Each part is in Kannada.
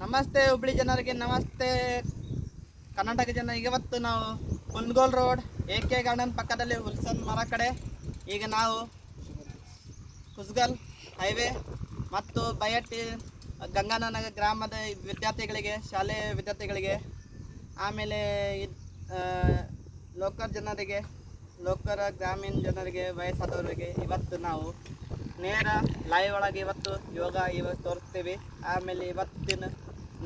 ನಮಸ್ತೆ ಹುಬ್ಳಿ ಜನರಿಗೆ, ನಮಸ್ತೆ. ಕರ್ನಾಟಕ ಜನ ಇವತ್ತು ನಾವು Kundgol road A K garden ಪಕ್ಕದಲ್ಲಿ ಹುಲ್ಸನ್ ಮರ ಕಡೆ. ಈಗ ನಾವು ಕುಸ್ಗಲ್ ಹೈವೇ ಮತ್ತು ಬಯಟ್ಟಿ ಗಂಗಾನಗರ ಗ್ರಾಮದ ವಿದ್ಯಾರ್ಥಿಗಳಿಗೆ, ಶಾಲೆ ವಿದ್ಯಾರ್ಥಿಗಳಿಗೆ, ಆಮೇಲೆ ಲೋಕರ್ ಜನರಿಗೆ, ಲೋಕರ ಗ್ರಾಮೀಣ ಜನರಿಗೆ, ವಯಸ್ಸಾದವರಿಗೆ ಇವತ್ತು ನಾವು ನೇರ ಲೈವ್ ಒಳಗೆ ಇವತ್ತು ಯೋಗ ಇವತ್ತು ತೋರಿಸ್ತೀವಿ. ಆಮೇಲೆ ಇವತ್ತಿನ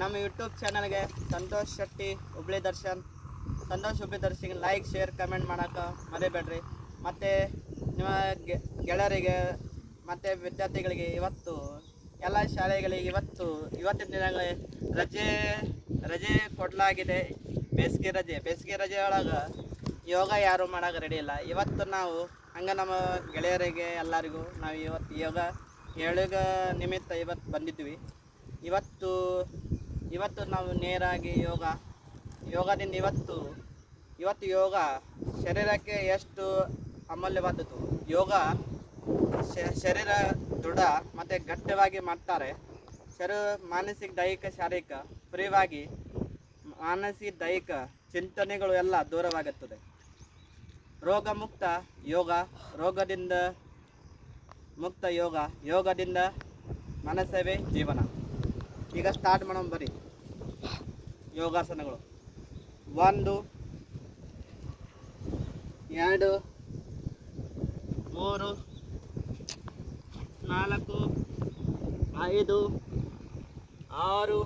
ನಮ್ಮ ಯೂಟ್ಯೂಬ್ ಚಾನಲ್ಗೆ Santosh Shetty, Hubli Darshan. Santosh, Hubli Darshan like share comment ಮಾಡೋಕೆ ಮರಿಬೇಡ್ರಿ. ಮತ್ತು ನಿಮ್ಮ ಗೆಳೆಯರಿಗೆ, ಮತ್ತು ವಿದ್ಯಾರ್ಥಿಗಳಿಗೆ ಇವತ್ತು, ಎಲ್ಲ ಶಾಲೆಗಳಿಗೆ ಇವತ್ತು, ಇವತ್ತಿನ ದಿನಗಳಲ್ಲಿ ರಜೆ ರಜೆ ಕೊಡಲಾಗಿದೆ. ಬೇಸಿಗೆ ರಜೆ ಬೇಸಿಗೆ ರಜೆ ಒಳಗೆ. ಯೋಗ ಯಾರು ಮಾಡೋಕೆ ರೆಡಿ ಇಲ್ಲ. ಇವತ್ತು ನಾವು ಹಂಗೆ ನಮ್ಮ ಗೆಳೆಯರಿಗೆ ಎಲ್ಲರಿಗೂ ನಾವು ಇವತ್ತು ಯೋಗ ಏಳುಗ ನಿಮಿತ್ತ ಇವತ್ತು ಬಂದಿದ್ವಿ. ಇವತ್ತು ಇವತ್ತು ನಾವು ನೇರಾಗಿ ಯೋಗ, ಯೋಗದಿಂದ ಇವತ್ತು ಇವತ್ತು ಯೋಗ ಶರೀರಕ್ಕೆ ಎಷ್ಟು ಅಮೂಲ್ಯವಾದದ್ದು. ಯೋಗ ಶರೀರ ದೃಢ ಮತ್ತು ಗಟ್ಟಿವಾಗಿ ಮಾಡ್ತಾರೆ. ಶರೀರ ಮಾನಸಿಕ, ದೈಹಿಕ, ಶಾರೀರಿಕ ಫ್ರೀವಾಗಿ ಮಾನಸಿಕ, ದೈಹಿಕ ಚಿಂತನೆಗಳು ಎಲ್ಲ ದೂರವಾಗುತ್ತದೆ. ರೋಗ ಮುಕ್ತ ಯೋಗ, ರೋಗದಿಂದ ಮುಕ್ತ ಯೋಗ, ಯೋಗದಿಂದ ಮನಸ್ಸವೇ ಜೀವನ. ಈಗ ಸ್ಟಾರ್ಟ್ ಮಾಡೋಣ ಬರೀ ಯೋಗಾಸನಗಳು. ಒಂದು, ಎರಡು, ಮೂರು, ನಾಲ್ಕು, ಐದು, ಆರು,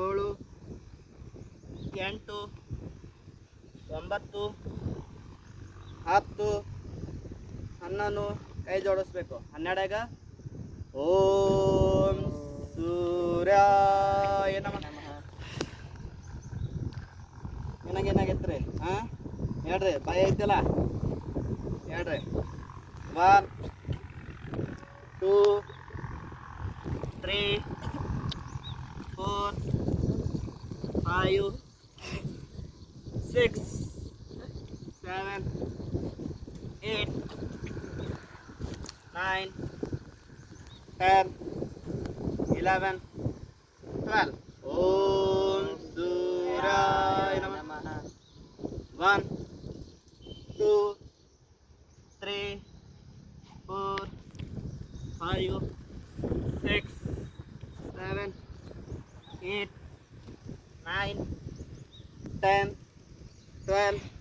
ಏಳು, ಎಂಟು ಒಂಬತ್ತು, ಹತ್ತು, ಹನ್ನೊಂದು ಕೈ ಜೋಡಿಸ್ಬೇಕು. ಹನ್ನೆರಡಾಗ, ಓಂ ಸೂರ್ಯ ಏನಮ್ಮ ಏನಾಗೇನಾಗೈತ್ರಿ? ಹಾ ಹಾಂ ಹೇಳ್ರಿ, ಭಯ ಐತಿಲ್ಲ? ಹೇಳ್ರಿ. One two three four five six seven, eight, nine, ten, eleven, twelve. Om Suraya Namaha. One, two, three, four, five, six, seven, eight, nine, ten, twelve.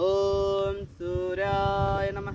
ഓം സൂര്യായ നമ